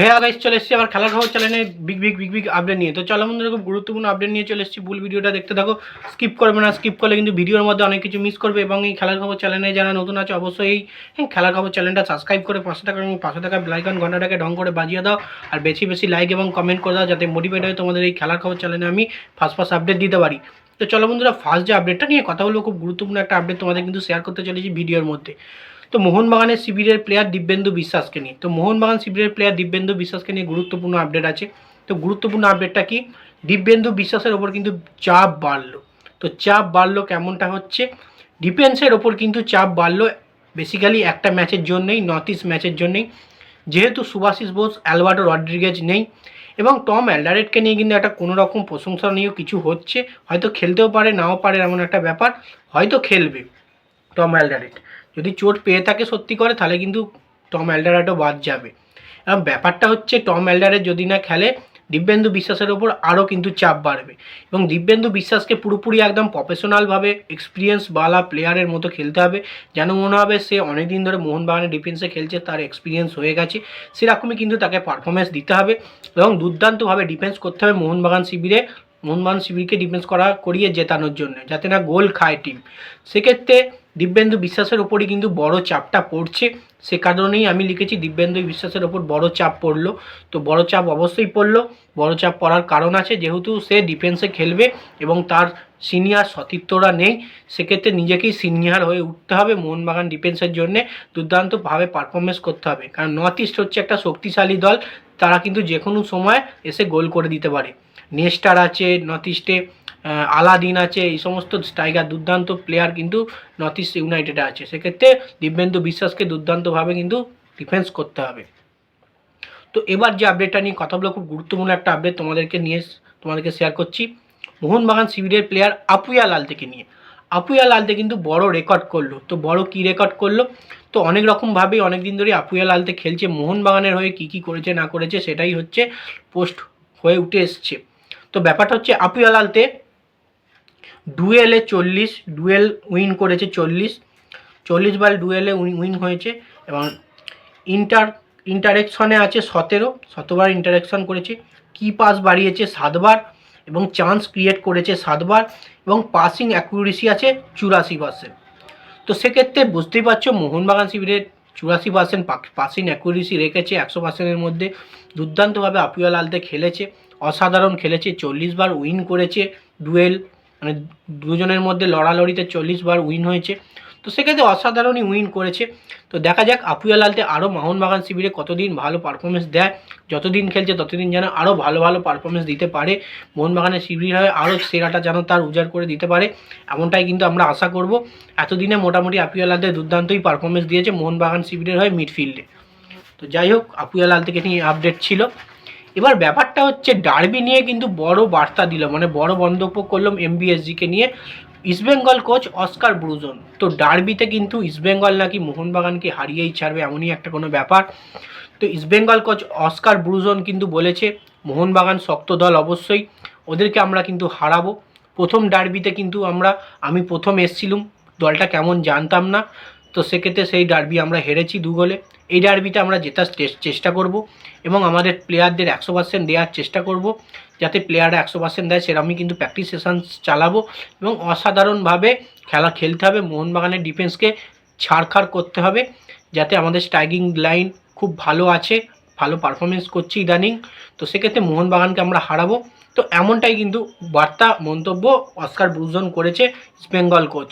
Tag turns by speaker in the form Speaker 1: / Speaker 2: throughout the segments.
Speaker 1: Hey guys চলে এসেছি আবার খেলার খবর চ্যানেলে big big big big update নিয়ে। তো চলো বন্ধুরা খুব গুরুত্বপূর্ণ আপডেট নিয়ে চলে এসেছি। ফুল ভিডিওটা দেখতে থাকো স্কিপ করবে না স্কিপ করলে কিন্তু ভিডিওর মধ্যে অনেক কিছু মিস করবে এবং এই খেলার খবর চ্যানেলে যারা নতুন আছে অবশ্যই এই হ্যাঁ, খেলার খবর চ্যানেলটা সাবস্ক্রাইব করে পাশে থাকা এবং পাশে থাকা বেলাইকন ঘন্টাটাকে ঢং করে বাজিয়ে দাও আর বেশি বেশি লাইক এবং কমেন্ট করে দাও যাতে মোটিভেট হয় তোমাদের এই খেলার খবর চ্যানেলে আমি ফার্স্ট ফার্স্ট আপডেট দিতে পারি। তো চলো বন্ধুরা ফার্স্ট যে আপডেটটা নিয়ে কথা হলো খুব গুরুত্বপূর্ণ একটা আপডেট তোমাদের কিন্তু শেয়ার করতে চলেছি ভিডিওর মধ্যে। তো মোহনবাগানের শিবিরের প্লেয়ার দিব্যেন্দু বিশ্বাসকে নিয়ে। তো মোহনবাগান শিবিরের প্লেয়ার দিব্যেন্দু বিশ্বাসকে নিয়ে গুরুত্বপূর্ণ আপডেট আছে। তো গুরুত্বপূর্ণ আপডেটটা কি? দিব্যেন্দু বিশ্বাসের ওপর কিন্তু চাপ বাড়লো। তো চাপ বাড়লো কেমনটা হচ্ছে? ডিফেন্সের ওপর কিন্তু চাপ বাড়লো বেসিক্যালি একটা ম্যাচের জন্যই নর্থ ইস্ট ম্যাচের জন্যই। যেহেতু সুভাশিস বোস, অ্যালবার্টো রড্রিগেজ নেই এবং টম অ্যালডারেটকে নিয়ে কিন্তু একটা কোনো রকম প্রশংসনীয় কিছু হচ্ছে। হয়তো খেলতেও পারে, নাও পারে এমন একটা ব্যাপার। হয়তো খেলবে টম অ্যালডারেট যদি চোট পেয়ে থাকে সত্যি করে, তাহলে কিন্তু টম অ্যালডারেটও বাদ যাবে। এবং ব্যাপারটা হচ্ছে, টম অ্যালডারেট যদি না খেলে, দিব্যেন্দু বিশ্বাসের ওপর আরও কিন্তু চাপ বাড়বে। এবং দিব্যেন্দু বিশ্বাসকে পুরোপুরি একদম প্রফেশনালভাবে এক্সপিরিয়েন্স বালা প্লেয়ারের মতো খেলতে হবে, যেন মনে হবে সে অনেক দিন ধরে মোহনবাগানের ডিফেন্সে খেলছে, তার এক্সপিরিয়েন্স হয়ে গেছে। সেরকমই কিন্তু তাকে পারফরমেন্স দিতে হবে এবং দুর্দান্তভাবে ডিফেন্স করতে হবে মোহনবাগান শিবিরে। মোহনবাগান শিবিরকে ডিফেন্স করা, করিয়ে জেতানোর জন্য, যাতে না গোল খায় টিম সেক্ষেত্রে দিব্যেন্দু বিশ্বাসের ওপরই কিন্তু বড় চাপটা পড়ছে। সে কারণেই আমি লিখেছি, দিব্যেন্দু বিশ্বাসের ওপর বড় চাপ পড়ল। তো বড় চাপ অবশ্যই পড়ল। বড় চাপ পড়ার কারণ আছে, যেহেতু সে ডিফেন্সে খেলবে এবং তার সিনিয়র সতীর্থরা নেই, সেক্ষেত্রে নিজেকেই সিনিয়র হয়ে উঠতে হবে মোহনবাগান ডিফেন্সের জন্য। দুর্দান্তভাবে পারফরমেন্স করতে হবে। কারণ নর্থ ইস্ট হচ্ছে একটা শক্তিশালী দল, তারা কিন্তু যে কোনো সময় এসে গোল করে দিতে পারে। নেস্টার আছে নর্থ ইস্টে আলাদিন আছে, এই সমস্ত স্ট্রাইকার দুর্দান্ত প্লেয়ার কিন্তু নর্থ ইস্ট ইউনাইটেডে আছে। সেক্ষেত্রে দিব্যেন্দু বিশ্বাসকে দুর্দান্তভাবে কিন্তু ডিফেন্স করতে হবে। তো এবার যে আপডেটটা নিয়ে কথা বলে খুব গুরুত্বপূর্ণ একটা আপডেট তোমাদেরকে নিয়ে তোমাদেরকে শেয়ার করছি। মোহনবাগান শিবিরের প্লেয়ার আপুয়া লালতেকে নিয়ে। আপুয়া লালতে কিন্তু বড় রেকর্ড করল। তো বড় কি রেকর্ড করল? তো অনেক রকমভাবেই অনেক দিন ধরে আপুয়া লালতে খেলছে। মোহনবাগানের হয়ে কি কি করেছে, না করেছে, সেটাই হচ্ছে পোস্ট হয়ে উঠে এসছে। তো ব্যাপারটা হচ্ছে, আপুয়া লালতে ডুয়েলে চল্লিশ ডুয়েল উইন করেছে চল্লিশ। চল্লিশ বার ডুয়েলে উইন হয়েছে এবং ইন্টার ইন্টারেকশনে আছে সতেরো। শতবার ইন্টারেকশন করেছে। কি পাস বাড়িয়েছে সাতবার এবং চান্স ক্রিয়েট করেছে সাতবার এবং পাসিং অ্যাকুরেসি আছে চুরাশি পার্সেন্ট তো সেক্ষেত্রে বুঝতেই পারছ, মোহনবাগান শিবিরের চুরাশি পার্সেন্ট পাসিং অ্যাকুরেসি রেখেছে একশো পার্সেন্টের মধ্যে। দুর্দান্তভাবে আপিয়াল আলতে খেলেছে, অসাধারণ খেলেছে, চল্লিশ বার উইন করেছে ডুয়েল মানে দুজনের মধ্যে লড়ালড়িতে চল্লিশ বার উইন হয়েছে। তো সেক্ষেত্রে অসাধারণই উইন করেছে। তো দেখা যাক আপুয়াল আলতে আরও মোহনবাগান শিবিরে কতদিন ভালো পারফরমেন্স দেয়, যতদিন খেলছে ততদিন যেন আরও ভালো ভালো পারফরমেন্স দিতে পারে। মোহনবাগানের শিবির হয়ে আরও সেরাটা যেন তার উজাড় করে দিতে পারে, এমনটাই কিন্তু আমরা আশা করব। এতদিনে মোটামুটি আপুয়াল আলতে দুর্দান্তই পারফরমেন্স দিয়েছে মোহনবাগান শিবিরের হয়ে মিডফিল্ডে তো যাই হোক আপুয়াল আল থেকে নিয়ে আপডেট ছিল। এবার ব্যাপারটা হচ্ছে ডার্বি নিয়ে কিন্তু বড় বার্তা দিল মানে বড় মন্তব্য করলাম এমবিএসজিকে নিয়ে। ইস্টবেঙ্গল কোচ অস্কার ব্রুজন তো ডার্বিতে কিন্তু ইস্টবেঙ্গল নাকি মোহনবাগানকে হারিয়েই ছাড়বে, এমনই একটা কোনো ব্যাপার। তো ইস্টবেঙ্গল কোচ অস্কার ব্রুজন কিন্তু বলেছে, মোহনবাগান শক্ত দল অবশ্যই, ওদেরকে আমরা কিন্তু হারাবো। প্রথম ডার্বিতে কিন্তু আমরা, আমি প্রথম এসছিলুম, দলটা কেমন জানতাম না। তো সেক্ষেত্রে সেই ডার্বি আমরা হেরেছি দু গোলে। এই ডার্বিতে আমরা জেতার চেষ্টা করব এবং আমাদের প্লেয়ারদের একশো পার্সেন্ট দেওয়ার চেষ্টা করব যাতে প্লেয়াররা একশো পার্সেন্ট দেয়, সেরকমই কিন্তু প্র্যাকটিস সেশন চালাবো এবং অসাধারণভাবে খেলা খেলতে হবে। মোহনবাগানের ডিফেন্সকে ছাড়খাড় করতে হবে যাতে আমাদের স্ট্রাইকিং লাইন খুব ভালো আছে, ভালো পারফরমেন্স করছে ইদানিং। তো সেক্ষেত্রে মোহনবাগানকে আমরা হারাবো। তো এমনটাই কিন্তু বার্তা, মন্তব্য অস্কার ব্রুজন করেছে ইস্টবেঙ্গল কোচ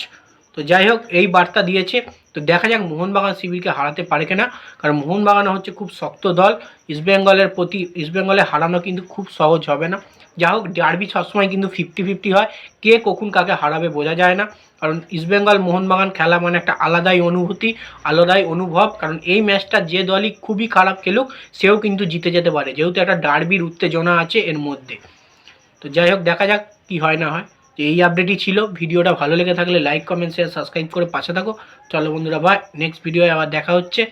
Speaker 1: তো যাই হোক, এই বার্তা দিয়েছে। তো দেখা যাক মোহনবাগান শিবিরকে হারাতে পারে কিনা। কারণ মোহনবাগান হচ্ছে খুব শক্ত দল। ইস্টবেঙ্গলের প্রতি ইস্টবেঙ্গলে হারানো কিন্তু খুব সহজ হবে না। যা হোক ডার্বি সবসময় কিন্তু ফিফটি ফিফটি হয়। কে কখন কাকে হারাবে বোঝা যায় না। কারণ ইস্টবেঙ্গল মোহনবাগান খেলা মানে একটা আলাদাই অনুভূতি, আলাদাই অনুভব। কারণ এই ম্যাচটা যে দলই খুবই খারাপ খেলুক, সেও কিন্তু জিতে যেতে পারে। যেহেতু একটা ডার্বির উত্তেজনা আছে এর মধ্যে। তো যাই হোক, দেখা যাক কি হয় না হয়। তো এই আপডেটই ছিল। ভিডিওটা ভালো লেগে থাকলে লাইক কমেন্ট শেয়ার সাবস্ক্রাইব করে পাশে থাকো। চলো বন্ধুরা ভাই নেক্সট ভিডিও আবার দেখা হচ্ছে।